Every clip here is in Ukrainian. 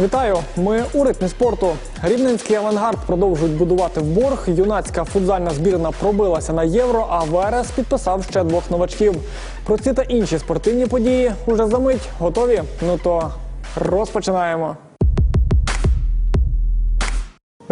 Вітаю! Ми у ритмі спорту. Рівненський авангард продовжують будувати в борг. Юнацька футзальна збірна пробилася на євро, а Верес підписав ще двох новачків. Про ці та інші спортивні події уже за мить. Готові? Ну то розпочинаємо.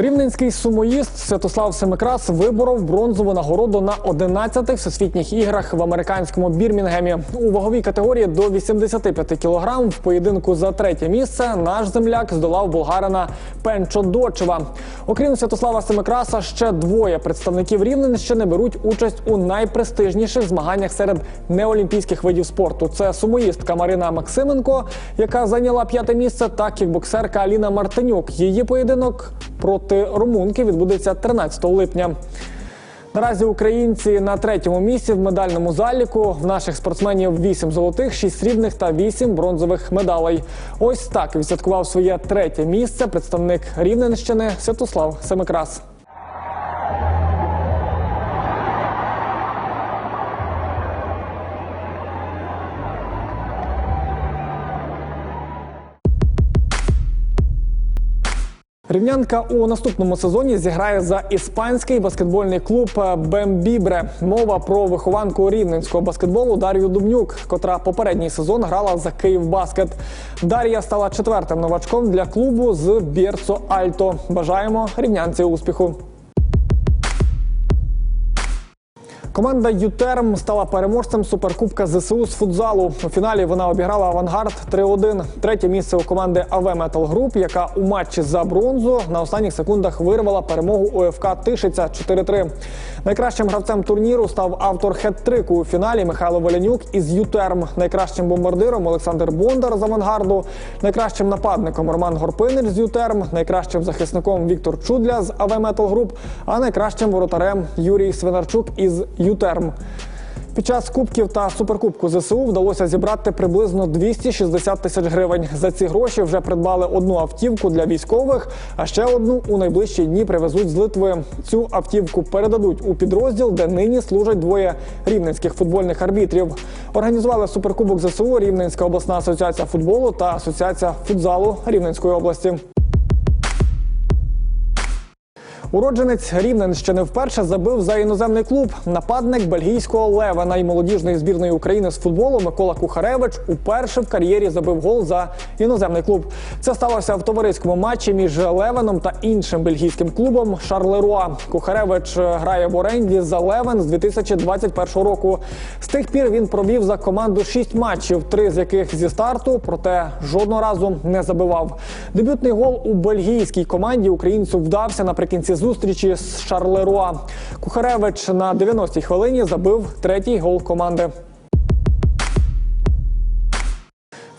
Рівненський сумоїст Святослав Семикрас виборов бронзову нагороду на 11-х всесвітніх іграх в американському Бірмінгемі. У ваговій категорії до 85 кг в поєдинку за третє місце наш земляк здолав болгарина Пенчо Дочева. Окрім Святослава Семикраса, ще двоє представників Рівненщини беруть участь у найпрестижніших змаганнях серед неолімпійських видів спорту. Це сумоїстка Марина Максименко, яка зайняла п'яте місце, та кікбоксерка Аліна Мартинюк. Її поєдинок проти румунки відбудеться 13 липня. Наразі українці на третьому місці в медальному заліку. В наших спортсменів 8 золотих, 6 срібних та 8 бронзових медалей. Ось так відсвяткував своє третє місце представник Рівненщини Святослав Семикрас. Рівнянка у наступному сезоні зіграє за іспанський баскетбольний клуб Бембібре. Мова про вихованку рівненського баскетболу Дар'ю Дубнюк, котра попередній сезон грала за Київбаскет. Дар'я стала четвертим новачком для клубу з Бірцо Альто. Бажаємо рівнянці успіху. Команда Ютерм стала переможцем суперкубка ЗСУ з футзалу. У фіналі вона обіграла авангард 3-1. Третє місце у команди АВ Метал Груп, яка у матчі за бронзу на останніх секундах вирвала перемогу УФК Тишиця 4-3. Найкращим гравцем турніру став автор хет-трику у фіналі Михайло Волянюк із Ютерм. Найкращим бомбардиром Олександр Бондар з авангарду. Найкращим нападником Роман Горпинич з Ютерм. Найкращим захисником Віктор Чудля з АВ Метал Груп. А найкращим воротарем Юрій Свинарчук із Ютерм. Під час кубків та суперкубку ЗСУ вдалося зібрати приблизно 260 тисяч гривень. За ці гроші вже придбали одну автівку для військових, а ще одну у найближчі дні привезуть з Литви. Цю автівку передадуть у підрозділ, де нині служать двоє рівненських футбольних арбітрів. Організували суперкубок ЗСУ Рівненська обласна асоціація футболу та асоціація футзалу Рівненської області. Уродженець Рівненщини вперше забив за іноземний клуб. Нападник бельгійського Левена і молодіжної збірної України з футболу Микола Кухаревич уперше в кар'єрі забив гол за іноземний клуб. Це сталося в товариському матчі між Левеном та іншим бельгійським клубом Шарлеруа. Кухаревич грає в оренді за Левен з 2021 року. З тих пір він провів за команду шість матчів, три з яких зі старту, проте жодного разу не забивав. Дебютний гол у бельгійській команді українцю вдався наприкінці зустрічі з Шарлеруа. Кухаревич на 90-й хвилині забив третій гол команди.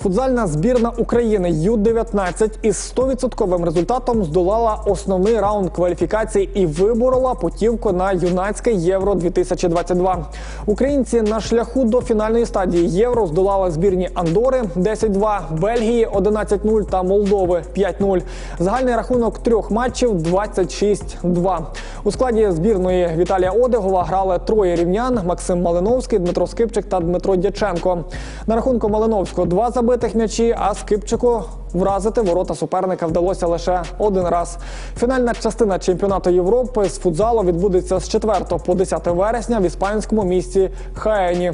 Футзальна збірна України Ю-19 із 100% результатом здолала основний раунд кваліфікації і виборола путівку на юнацьке Євро 2022. Українці на шляху до фінальної стадії Євро здолали збірні Андори 10-2, Бельгії 11-0 та Молдови 5-0. Загальний рахунок трьох матчів 26-2. У складі збірної Віталія Одегова грали троє рівнян: Максим Малиновський, Дмитро Скипчик та Дмитро Дяченко. На рахунку Малиновського два забитих м'ячі, а Скипчику вразити ворота суперника вдалося лише один раз. Фінальна частина чемпіонату Європи з футзалу відбудеться з 4 по 10 вересня в іспанському місті Хаені.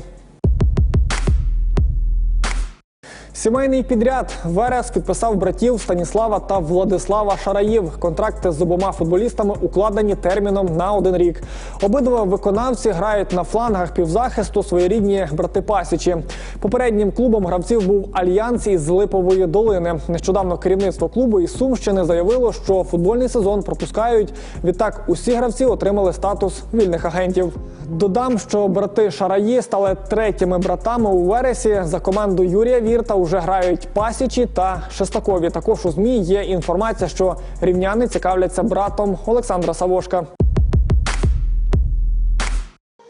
Сімейний підряд Верес підписав братів Станіслава та Владислава Шараїв. Контракти з обома футболістами укладені терміном на один рік. Обидва виконавці грають на флангах півзахисту своєрідні брати Пасічі. Попереднім клубом гравців був альянс із Липової долини. Нещодавно керівництво клубу із Сумщини заявило, що футбольний сезон пропускають. Відтак усі гравці отримали статус вільних агентів. Додам, що брати Шараї стали третіми братами у вересі. За команду Юрія Вірта вже грають Пасічі та Шестакові. Також у змі є інформація, що рівняни цікавляться братом Олександра Савошка.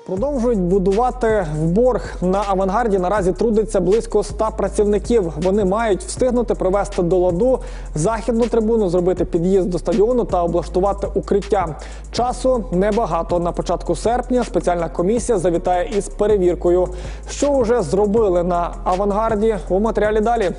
Продовжують будувати в борг на авангарді. Наразі трудиться близько 100 працівників. Вони мають встигнути привести до ладу західну трибуну, зробити під'їзд до стадіону та облаштувати укриття. Часу небагато. На початку серпня спеціальна комісія завітає із перевіркою. Що вже зробили на авангарді у матеріалі далі.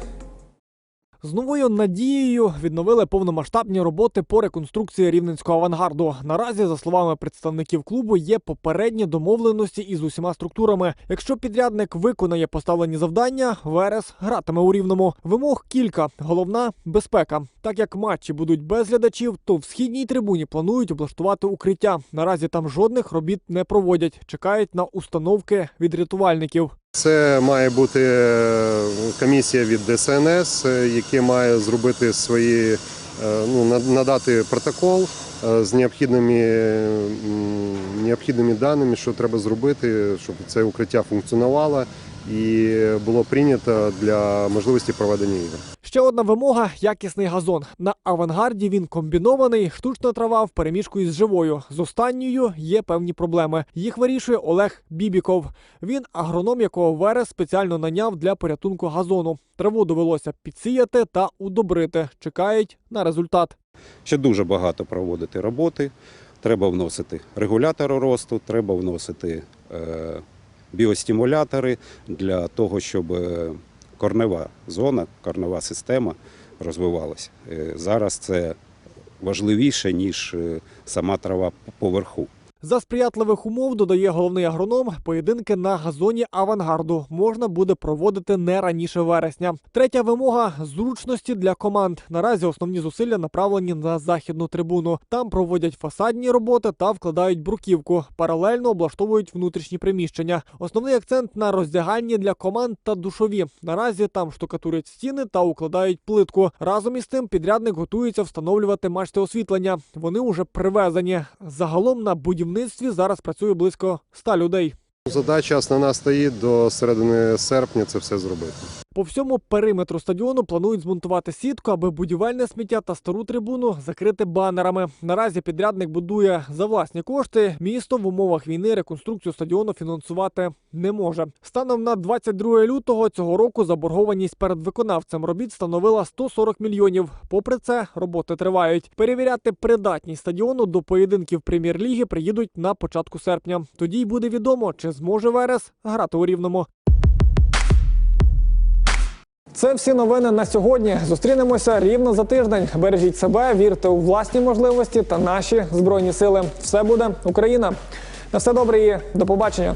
З новою надією відновили повномасштабні роботи по реконструкції рівненського авангарду. Наразі, за словами представників клубу, є попередні домовленості із усіма структурами. Якщо підрядник виконає поставлені завдання, Верес гратиме у рівному. Вимог кілька. Головна безпека. Так як матчі будуть без глядачів, то в східній трибуні планують облаштувати укриття. Наразі там жодних робіт не проводять. Чекають на установки від рятувальників. Це має бути е, комісія від ДСНС, е, яка має зробити свої, е, ну, надати протокол з необхідними, необхідними даними, що треба зробити, щоб це укриття функціонувало і було прийнято для можливості проведення ігор. Ще одна вимога якісний газон. На авангарді він комбінований, штучна трава в переміжку із живою. З останньою є певні проблеми. Їх вирішує Олег Бібіков. Він агроном, якого Верес спеціально наняв для порятунку газону. Траву довелося підсіяти та удобрити. Чекають на результат. Ще дуже багато проводити роботи. Треба вносити регулятори росту, треба вносити е, біостимулятори для того, щоб е, корнева зона, корнева система розвивалася. Е, зараз це важливіше, ніж е, сама трава поверху. За сприятливих умов додає головний агроном. Поєдинки на газоні авангарду можна буде проводити не раніше вересня. Третя вимога зручності для команд. Наразі основні зусилля направлені на західну трибуну. Там проводять фасадні роботи та вкладають бруківку. Паралельно облаштовують внутрішні приміщення. Основний акцент на роздягальні для команд та душові. Наразі там штукатурять стіни та укладають плитку. Разом із тим підрядник готується встановлювати мачти освітлення. Вони уже привезені. Загалом на будівництві зараз працює близько 100 людей. Задача основна стоїть до середини серпня це все зробити. По всьому периметру стадіону планують змонтувати сітку, аби будівельне сміття та стару трибуну закрити банерами. Наразі підрядник будує за власні кошти. Місто в умовах війни реконструкцію стадіону фінансувати не може. Станом на 22 лютого цього року заборгованість перед виконавцем робіт становила 140 мільйонів. Попри це, роботи тривають. Перевіряти придатність стадіону до поєдинків прем'єр-ліги приїдуть на початку серпня. Тоді й буде відомо, чи зможе Верес грати у рівному. Це всі новини на сьогодні. Зустрінемося рівно за тиждень. Бережіть себе, вірте у власні можливості та наші збройні сили. Все буде Україна. На все добре і до побачення.